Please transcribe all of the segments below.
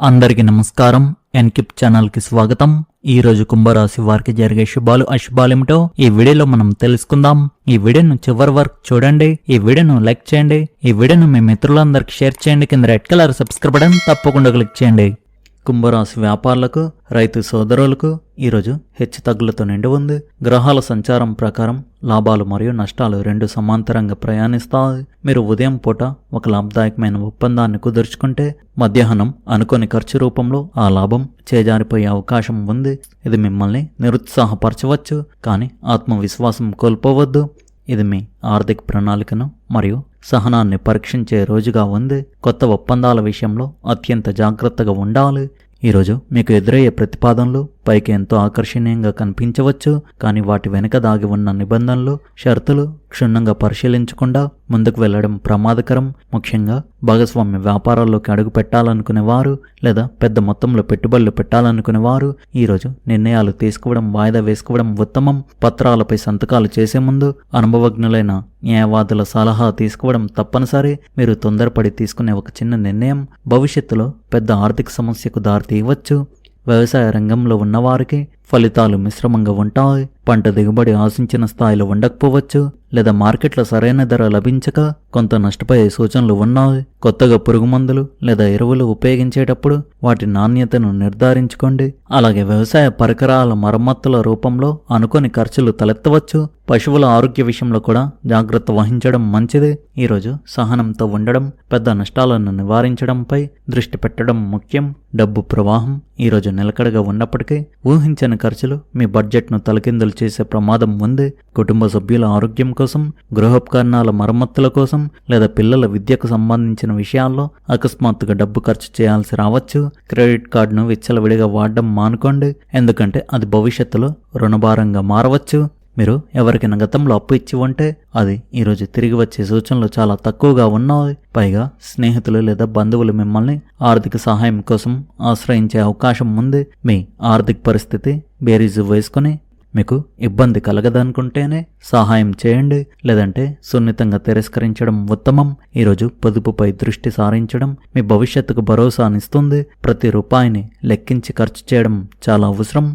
అందరికీ నమస్కారం. ఎన్కిప్ ఛానల్కి స్వాగతం. ఈ రోజు కుంభరాశి వారికి జరిగే శుభాలు అశుభాలేమిటో ఈ వీడియోలో మనం తెలుసుకుందాం. ఈ వీడియోను చివరి వరకు చూడండి. ఈ వీడియోను లైక్ చేయండి. ఈ వీడియోను మీ మిత్రులందరికీ షేర్ చేయండి. కింద రెడ్ కలర్ సబ్స్క్రైబ్ బటన్ తప్పకుండా క్లిక్ చేయండి. కుంభరాశి వ్యాపారులకు రైతు సోదరులకు ఈరోజు హెచ్చు తగ్గులతో నిండి ఉంది. గ్రహాల సంచారం ప్రకారం లాభాలు మరియు నష్టాలు రెండు సమాంతరంగా ప్రయాణిస్తాయి. మీరు ఉదయం పూట ఒక లాభదాయకమైన ఒప్పందాన్ని కుదుర్చుకుంటే మధ్యాహ్నం అనుకోని ఖర్చు రూపంలో ఆ లాభం చేజారిపోయే అవకాశం ఉంది. ఇది మిమ్మల్ని నిరుత్సాహపరచవచ్చు కానీ ఆత్మవిశ్వాసం కోల్పోవద్దు. ఇది మీ ఆర్థిక ప్రణాళికను మరియు సహనాన్ని పరీక్షించే రోజుగా ఉంది. కొత్త ఒప్పందాల విషయంలో అత్యంత జాగ్రత్తగా ఉండాలి. ఈరోజు మీకు ఎదురయ్యే ప్రతిపాదనలు పైకి ఎంతో ఆకర్షణీయంగా కనిపించవచ్చు. కానీ వాటి వెనుక దాగి ఉన్న నిబంధనలు షరతులు క్షుణ్ణంగా పరిశీలించకుండా ముందుకు వెళ్ళడం ప్రమాదకరం. ముఖ్యంగా భాగస్వామ్య వ్యాపారాల్లోకి అడుగు పెట్టాలనుకునే వారు లేదా పెద్ద మొత్తంలో పెట్టుబడులు పెట్టాలనుకునే వారు ఈరోజు నిర్ణయాలు తీసుకోవడం వాయిదా వేసుకోవడం ఉత్తమం. పత్రాలపై సంతకాలు చేసే ముందు అనుభవజ్ఞులైన న్యాయవాదుల సలహా తీసుకోవడం తప్పనిసరి. మీరు తొందరపడి తీసుకునే ఒక చిన్న నిర్ణయం. భవిష్యత్తులో పెద్ద ఆర్థిక సమస్యకు దారితీయవచ్చు. వ్యవసాయ రంగంలో ఉన్నవారికి ఫలితాలు మిశ్రమంగా ఉంటాయి. పంట దిగుబడి ఆశించిన స్థాయిలో ఉండకపోవచ్చు లేదా మార్కెట్లో సరైన ధర లభించక కొంత నష్టపోయే సూచనలు ఉన్నాయి. కొత్తగా పురుగు మందులు లేదా ఎరువులు ఉపయోగించేటప్పుడు వాటి నాణ్యతను నిర్ధారించుకోండి. అలాగే వ్యవసాయ పరికరాల మరమ్మతుల రూపంలో అనుకోని ఖర్చులు తలెత్తవచ్చు. పశువుల ఆరోగ్య విషయంలో కూడా జాగ్రత్త వహించడం మంచిది. ఈరోజు సహనంతో ఉండడం పెద్ద నష్టాలను నివారించడంపై దృష్టి పెట్టడం ముఖ్యం. డబ్బు ప్రవాహం ఈరోజు నిలకడగా ఉన్నప్పటికీ ఊహించని ఖర్చులు మీ బడ్జెట్ను తలకిందులు చేసే ప్రమాదం ఉంది కుటుంబ సభ్యుల ఆరోగ్యం కోసం గృహోపకరణాల మరమ్మతుల కోసం లేదా పిల్లల విద్యకు సంబంధించిన విషయాల్లో అకస్మాత్తుగా డబ్బు ఖర్చు చేయాల్సి రావచ్చు. క్రెడిట్ కార్డును విచ్చలవిడిగా వాడడం మానుకోండి. ఎందుకంటే అది భవిష్యత్తులో రుణభారంగా మారవచ్చు. మీరు ఎవరికైనా గతంలో అప్పు ఇచ్చి ఉంటే అది ఈరోజు తిరిగి వచ్చే సూచనలు చాలా తక్కువగా ఉన్నాయి. పైగా స్నేహితులు లేదా బంధువులు మిమ్మల్ని ఆర్థిక సహాయం కోసం ఆశ్రయించే అవకాశం ఉంది. మీ ఆర్థిక పరిస్థితి బేరీజు వేసుకుని మీకు ఇబ్బంది కలగదనుకుంటేనే సహాయం చేయండి లేదంటే సున్నితంగా తిరస్కరించడం ఉత్తమం. ఈరోజు పొదుపుపై దృష్టి సారించడం మీ భవిష్యత్తుకు భరోసానిస్తుంది. ప్రతి రూపాయిని లెక్కించి ఖర్చు చేయడం చాలా అవసరం.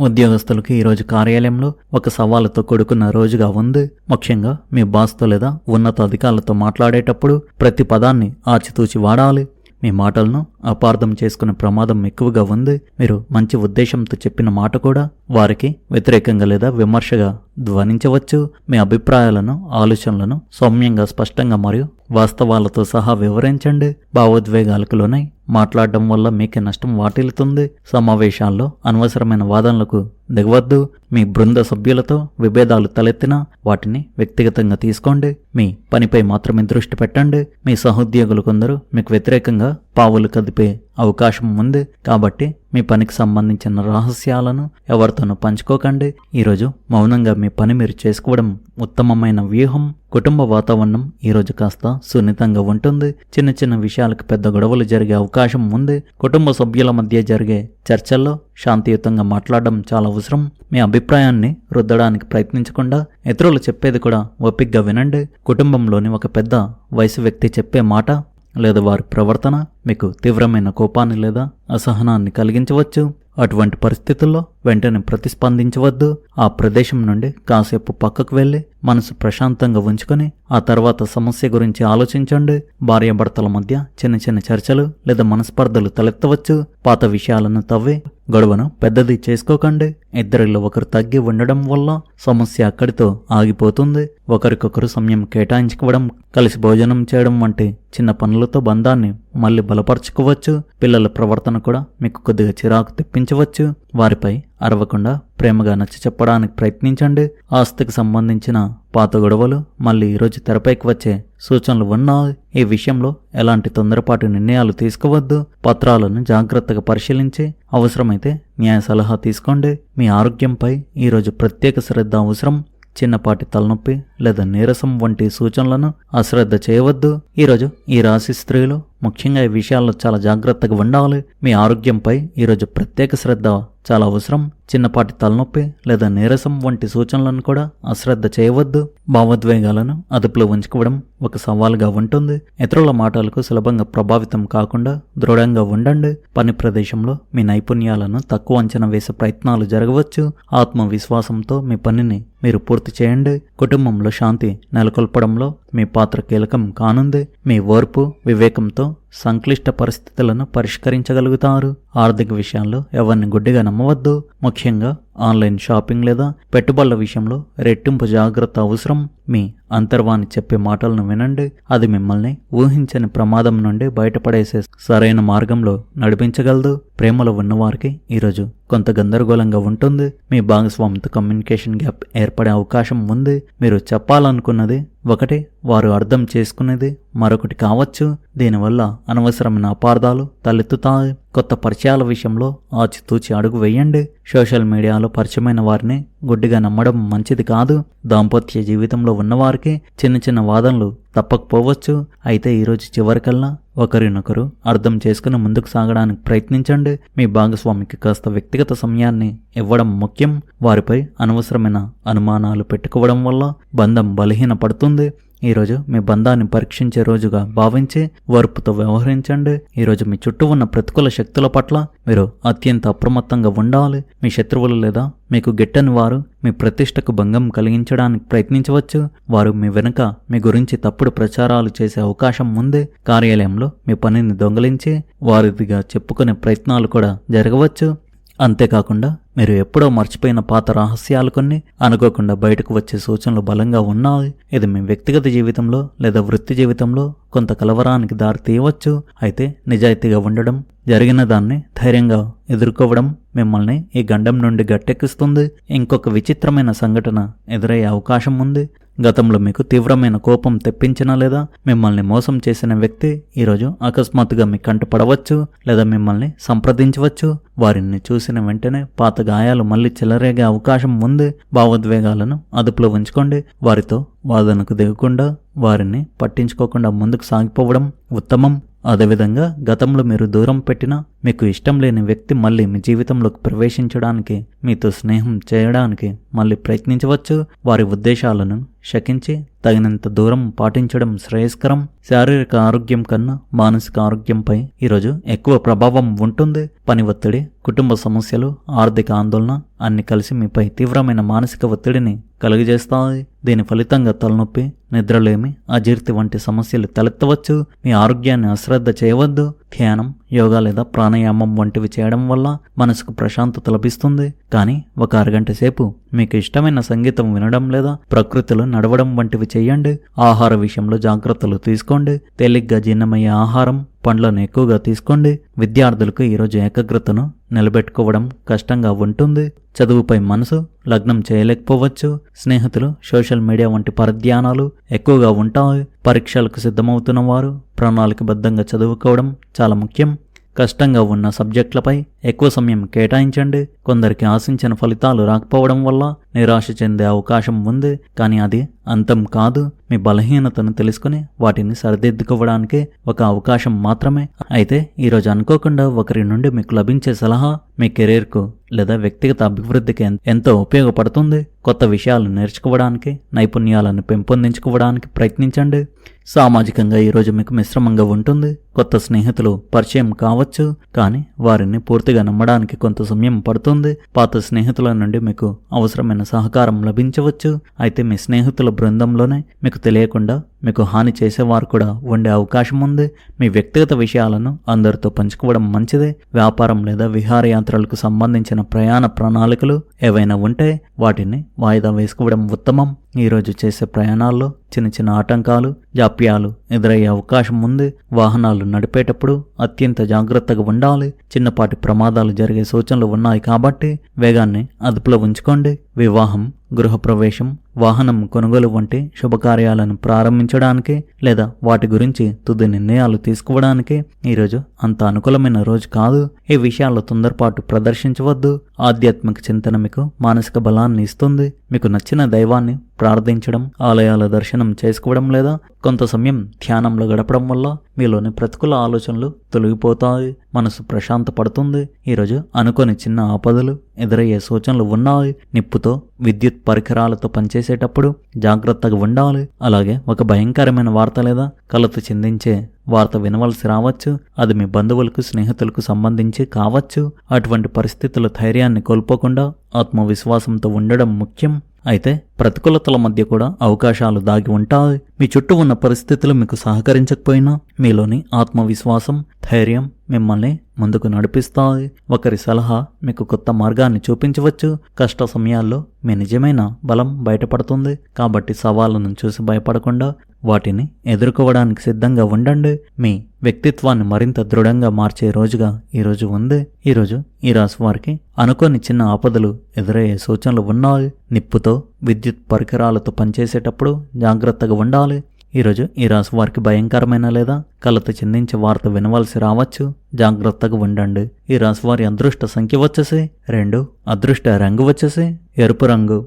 ఉద్యోగస్తులకు ఈరోజు కార్యాలయంలో ఒక సవాలుతో కొడుకున్న రోజుగా ఉంది. ముఖ్యంగా మీ బాస్తో లేదా ఉన్నత అధికారులతో మాట్లాడేటప్పుడు ప్రతి పదాన్ని ఆచితూచి వాడాలి. మీ మాటలను అపార్థం చేసుకునే ప్రమాదం ఎక్కువగా ఉంది. మీరు మంచి ఉద్దేశంతో చెప్పిన మాట కూడా వారికి వ్యతిరేకంగా లేదా విమర్శగా ధ్వనించవచ్చు. మీ అభిప్రాయాలను ఆలోచనలను సౌమ్యంగా స్పష్టంగా మరియు వాస్తవాలతో సహా వివరించండి. భావోద్వేగాలకు లోనై మాట్లాడడం వల్ల మీకే నష్టం వాటిల్లుతుంది. సమావేశాల్లో అనవసరమైన వాదనలకు దిగవద్దు. మీ బృంద సభ్యులతో విభేదాలు తలెత్తినా వాటిని వ్యక్తిగతంగా తీసుకోండి. మీ పనిపై మాత్రమే దృష్టి పెట్టండి. మీ సహోద్యోగులు కొందరు మీకు వ్యతిరేకంగా పావులు కదిపే అవకాశం ఉంది. కాబట్టి మీ పనికి సంబంధించిన రహస్యాలను ఎవరితోనూ పంచుకోకండి. ఈరోజు మౌనంగా మీ పని మీరు చేసుకోవడం ఉత్తమమైన వ్యూహం. కుటుంబ వాతావరణం ఈరోజు కాస్త సున్నితంగా ఉంటుంది. చిన్న చిన్న విషయాలకు పెద్ద గొడవలు జరిగే అవకాశం ఉంది. కుటుంబ సభ్యుల మధ్య జరిగే చర్చల్లో శాంతియుతంగా మాట్లాడడం చాలా అవసరం. మీ అభిప్రాయాన్ని రుద్దడానికి ప్రయత్నించకుండా ఇతరులు చెప్పేది కూడా ఓపిగ్గా వినండి. కుటుంబంలోని ఒక పెద్ద వయసు వ్యక్తి చెప్పే మాట లేదా వారి ప్రవర్తన మీకు తీవ్రమైన కోపాన్ని లేదా అసహనాన్ని కలిగించవచ్చు. అటువంటి పరిస్థితుల్లో వెంటనే ప్రతిస్పందించవద్దు. ఆ ప్రదేశం నుండి కాసేపు పక్కకు వెళ్ళి మనసు ప్రశాంతంగా ఉంచుకొని ఆ తర్వాత సమస్య గురించి ఆలోచించండి. భార్యాభర్తల మధ్య చిన్న చిన్న చర్చలు లేదా మనస్పర్ధలు తలెత్తవచ్చు. పాత విషయాలను తవ్వి గొడవను పెద్దది చేసుకోకండి. ఇద్దరిలో ఒకరు తగ్గి ఉండడం వల్ల సమస్య అక్కడితో ఆగిపోతుంది. ఒకరికొకరు సమయం కేటాయించుకోవడం కలిసి భోజనం చేయడం వంటి చిన్న పనులతో బంధాన్ని మళ్ళీ బలపరచుకోవచ్చు. పిల్లల ప్రవర్తన కూడా మీకు కొద్దిగా చిరాకు తెప్పించవచ్చు. వారిపై అరవకుండా ప్రేమగా నచ్చ చెప్పడానికి ప్రయత్నించండి. ఆస్తికి సంబంధించిన పాత గొడవలు మళ్ళీ ఈరోజు తెరపైకి వచ్చే సూచనలు ఉన్నా ఈ విషయంలో ఎలాంటి తొందరపాటు నిర్ణయాలు తీసుకోవద్దు. పత్రాలను జాగ్రత్తగా పరిశీలించి అవసరమైతే న్యాయ సలహా తీసుకోండి. మీ ఆరోగ్యంపై ఈరోజు ప్రత్యేక శ్రద్ధ అవసరం. చిన్నపాటి తలనొప్పి లేదా నీరసం వంటి సూచనలను అశ్రద్ధ చేయవద్దు. ఈరోజు ఈ రాశి స్త్రీలు ముఖ్యంగా ఈ విషయాల్లో చాలా జాగ్రత్తగా ఉండాలి. మీ ఆరోగ్యంపై ఈరోజు ప్రత్యేక శ్రద్ధ చాలా అవసరం. చిన్నపాటి తలనొప్పి లేదా నీరసం వంటి సూచనలను కూడా అశ్రద్ధ చేయవద్దు. భావోద్వేగాలను అదుపులో ఉంచుకోవడం ఒక సవాలుగా ఉంటుంది. ఇతరుల మాటలకు సులభంగా ప్రభావితం కాకుండా దృఢంగా ఉండండి. పని ప్రదేశంలో మీ నైపుణ్యాలను తక్కువ అంచనా వేసే ప్రయత్నాలు జరగవచ్చు. ఆత్మవిశ్వాసంతో మీ పనిని మీరు పూర్తి చేయండి. కుటుంబంలో శాంతి నెలకొల్పడంలో మీ పాత్ర కీలకం కానుంది. మీ ఓర్పు వివేకంతో సంక్లిష్ట పరిస్థితులను పరిష్కరించగలుగుతారు. ఆర్థిక విషయాల్లో ఎవరిని గుడ్డిగా నమ్మవద్దు. ముఖ్యంగా ఆన్లైన్ షాపింగ్ లేదా పెట్టుబడుల విషయంలో రెట్టింపు జాగ్రత్త అవసరం. మీ అంతర్వాణి చెప్పే మాటలను వినండి. అది మిమ్మల్ని ఊహించని ప్రమాదం నుండి బయటపడేసే సరైన మార్గంలో నడిపించగలదు. ప్రేమలో ఉన్నవారికి ఈరోజు కొంత గందరగోళంగా ఉంటుంది. మీ భాగస్వామితో కమ్యూనికేషన్ గ్యాప్ ఏర్పడే అవకాశం ఉంది. మీరు చెప్పాలనుకున్నది ఒకటి వారు అర్థం చేసుకునేది మరొకటి కావచ్చు. దీనివల్ల అనవసరమైన అపార్థాలు తలెత్తుతాయి. కొత్త పరిచయాల విషయంలో ఆచితూచి అడుగు వేయండి. సోషల్ మీడియాలో పరిచయమైన వారిని గుడ్డిగా నమ్మడం మంచిది కాదు. దాంపత్య జీవితంలో ఉన్నవారికి చిన్న చిన్న వాదనలు తప్పకపోవచ్చు. అయితే ఈరోజు చివరికల్లా ఒకరినొకరు అర్థం చేసుకుని ముందుకు సాగడానికి ప్రయత్నించండి. మీ భాగస్వామికి కాస్త వ్యక్తిగత సమయాన్ని ఇవ్వడం ముఖ్యం. వారిపై అనవసరమైన అనుమానాలు పెట్టుకోవడం వల్ల బంధం బలహీనపడుతుంది. ఈరోజు మీ బంధాన్ని పరీక్షించే రోజుగా భావించి ఓర్పుతో వ్యవహరించండి. ఈరోజు మీ చుట్టూ ఉన్న ప్రతికూల శక్తుల పట్ల మీరు అత్యంత అప్రమత్తంగా ఉండాలి. మీ శత్రువులు లేదా మీకు గిట్టని వారు మీ ప్రతిష్టకు భంగం కలిగించడానికి ప్రయత్నించవచ్చు. వారు మీ వెనుక మీ గురించి తప్పుడు ప్రచారాలు చేసే అవకాశం ఉంది. కార్యాలయంలో మీ పనిని దొంగలించి వారిదిగా చెప్పుకునే ప్రయత్నాలు కూడా జరగవచ్చు. అంతేకాకుండా మీరు ఎప్పుడో మర్చిపోయిన పాత రహస్యాలు కొన్ని అనుకోకుండా బయటకు వచ్చే సూచనలు బలంగా ఉన్నాయి. ఇది మీ వ్యక్తిగత జీవితంలో లేదా వృత్తి జీవితంలో కొంత కలవరానికి దారి తీయవచ్చు. అయితే నిజాయితీగా ఉండడం జరిగిన దాన్ని ధైర్యంగా ఎదుర్కోవడం మిమ్మల్ని ఈ గండం నుండి గట్టెక్కిస్తుంది. ఇంకొక విచిత్రమైన సంఘటన ఎదురయ్యే అవకాశం ఉంది. గతంలో మీకు తీవ్రమైన కోపం తెప్పించినా లేదా మిమ్మల్ని మోసం చేసిన వ్యక్తి ఈరోజు అకస్మాత్తుగా మీ కంట పడవచ్చు లేదా మిమ్మల్ని సంప్రదించవచ్చు. వారిని చూసిన వెంటనే పాత గాయాలు మళ్ళీ చెలరేగే అవకాశం ఉంది. భావోద్వేగాలను అదుపులో ఉంచుకోండి. వారితో వాదనకు దిగకుండా వారిని పట్టించుకోకుండా ముందుకు సాగిపోవడం ఉత్తమం. అదేవిధంగా గతంలో మీరు దూరం పెట్టిన మీకు ఇష్టం లేని వ్యక్తి మళ్ళీ మీ జీవితంలోకి ప్రవేశించడానికి మీతో స్నేహం చేయడానికి మళ్ళీ ప్రయత్నించవచ్చు. వారి ఉద్దేశాలను శకించి తగినంత దూరం పాటించడం శ్రేయస్కరం. శారీరక ఆరోగ్యం కన్నా మానసిక ఆరోగ్యంపై ఈరోజు ఎక్కువ ప్రభావం ఉంటుంది. పని ఒత్తిడి కుటుంబ సమస్యలు ఆర్థిక ఆందోళన అన్ని కలిసి మీపై తీవ్రమైన మానసిక ఒత్తిడిని కలుగజేస్తాయి. దీని ఫలితంగా తలనొప్పి నిద్రలేమి అజీర్తి వంటి సమస్యలు తలెత్తవచ్చు. మీ ఆరోగ్యాన్ని అశ్రద్ధ చేయవద్దు. ధ్యానం యోగా లేదా ప్రాణాయామం వంటివి చేయడం వల్ల మనసుకు ప్రశాంతత లభిస్తుంది. కానీ ఒక అరగంట సేపు మీకు ఇష్టమైన సంగీతం వినడం లేదా ప్రకృతిలో నడవడం వంటివి చేయండి. ఆహార విషయంలో జాగ్రత్తలు తీసుకోండి. తేలిగ్గా జీర్ణమయ్యే ఆహారం పండ్లను ఎక్కువగా తీసుకోండి. విద్యార్థులకు ఈరోజు ఏకాగ్రతను నిలబెట్టుకోవడం కష్టంగా ఉంటుంది. చదువుపై మనసు లగ్నం చేయలేకపోవచ్చు. స్నేహితులు సోషల్ మీడియా వంటి పరధ్యానాలు ఎక్కువగా ఉంటాయి. పరీక్షలకు సిద్ధమవుతున్న వారు ప్రణాళికబద్ధంగా చదువుకోవడం చాలా ముఖ్యం. కష్టంగా ఉన్న సబ్జెక్టులపై ఎక్కువ సమయం కేటాయించండి. కొందరికి ఆశించిన ఫలితాలు రాకపోవడం వల్ల నిరాశ చెందే అవకాశం ఉంది కానీ అది అంతం కాదు. మీ బలహీనతను తెలుసుకుని వాటిని సరిదిద్దుకోవడానికి ఒక అవకాశం మాత్రమే. అయితే ఈరోజు అనుకోకుండా ఒకరి నుండి మీకు లభించే సలహా మీ కెరీర్కు లేదా వ్యక్తిగత అభివృద్ధికి ఎంతో ఉపయోగపడుతుంది. కొత్త విషయాలు నేర్చుకోవడానికి నైపుణ్యాలను పెంపొందించుకోవడానికి ప్రయత్నించండి. సామాజికంగా ఈరోజు మీకు మిశ్రమంగా ఉంటుంది. కొత్త స్నేహితులు పరిచయం కావచ్చు కానీ వారిని పూర్తిగా నమ్మడానికి కొంత సమయం పడుతుంది. పాత స్నేహితుల నుండి మీకు అవసరమైన సహకారం లభించవచ్చు. అయితే మీ స్నేహితుల బృందంలోనే మీకు తెలియకుండా మీకు హాని చేసేవారు కూడా ఉండే అవకాశం ఉంది. మీ వ్యక్తిగత విషయాలను అందరితో పంచుకోవడం మంచిదే. వ్యాపారం లేదా విహారయాత్రలకు సంబంధించిన ప్రయాణ ప్రణాళికలు ఏవైనా ఉంటే వాటిని వాయిదా వేసుకోవడం ఉత్తమం. ఈరోజు చేసే ప్రయాణాల్లో చిన్న చిన్న ఆటంకాలు జాప్యాలు ఎదురయ్యే అవకాశం ఉంది. వాహనాలు నడిపేటప్పుడు అత్యంత జాగ్రత్తగా ఉండాలి. చిన్నపాటి ప్రమాదాలు జరిగే సూచనలు ఉన్నాయి కాబట్టి వేగాన్ని అదుపులో ఉంచుకోండి. వివాహం గృహప్రవేశం వాహనం కొనుగోలు వంటి శుభకార్యాలను ప్రారంభించడానికి లేదా వాటి గురించి తుది నిర్ణయాలు తీసుకోవడానికే ఈరోజు అంత అనుకూలమైన రోజు కాదు. ఈ విషయాల్లో తొందరపాటు ప్రదర్శించవద్దు. ఆధ్యాత్మిక చింతన మీకు మానసిక బలాన్ని ఇస్తుంది. మీకు నచ్చిన దైవాన్ని ప్రార్థించడం ఆలయాల దర్శనం చేసుకోవడం లేదా కొంత సమయం ధ్యానంలో గడపడం వల్ల మీలోని ప్రతికూల ఆలోచనలు తొలగిపోతాయి మనసు ప్రశాంత పడుతుంది ఈరోజు అనుకోని చిన్న ఆపదలు ఎదురయ్యే సూచనలు ఉన్నాయి. నిప్పుతో విద్యుత్ పరికరాలతో పనిచేసేటప్పుడు జాగ్రత్తగా ఉండాలి. అలాగే ఒక భయంకరమైన వార్త లేదా కలత చెందించే వార్త వినవలసి రావచ్చు అది మీ బంధువులకు స్నేహితులకు సంబంధించి కావచ్చు. అటువంటి పరిస్థితుల ధైర్యాన్ని కోల్పోకుండా ఆత్మవిశ్వాసంతో ఉండడం ముఖ్యం. అయితే ప్రతికూలతల మధ్య కూడా అవకాశాలు దాగి ఉంటాయి. మీ చుట్టూ ఉన్న పరిస్థితులు మీకు సహకరించకపోయినా మీలోని ఆత్మవిశ్వాసం ధైర్యం మిమ్మల్ని ముందుకు నడిపిస్తాయి. ఒకరి సలహా మీకు కొత్త మార్గాన్ని చూపించవచ్చు. కష్ట సమయాల్లో మీ నిజమైన బలం బయటపడుతుంది. కాబట్టి సవాళ్ళను చూసి భయపడకుండా వాటిని ఎదుర్కోవడానికి సిద్ధంగా ఉండండి. మీ వ్యక్తిత్వాన్ని మరింత దృఢంగా మార్చే రోజుగా ఈరోజు ఉంది. ఈరోజు ఈ రాశి వారికి అనుకోని చిన్న ఆపదలు ఎదురయ్యే సూచనలు ఉన్నాయి. నిప్పుతో విద్యుత్ పరికరాలతో పనిచేసేటప్పుడు జాగ్రత్తగా ఉండాలి. ఈరోజు ఈ రాశి వారికి భయంకరమైన లేదా కలత చెందించే వార్త వినవలసి రావచ్చు. జాగ్రత్తగా ఉండండి. ఈ రాశి వారి అదృష్ట సంఖ్య వచ్చేసి రెండు అదృష్ట రంగు వచ్చేసి ఎరుపు రంగు.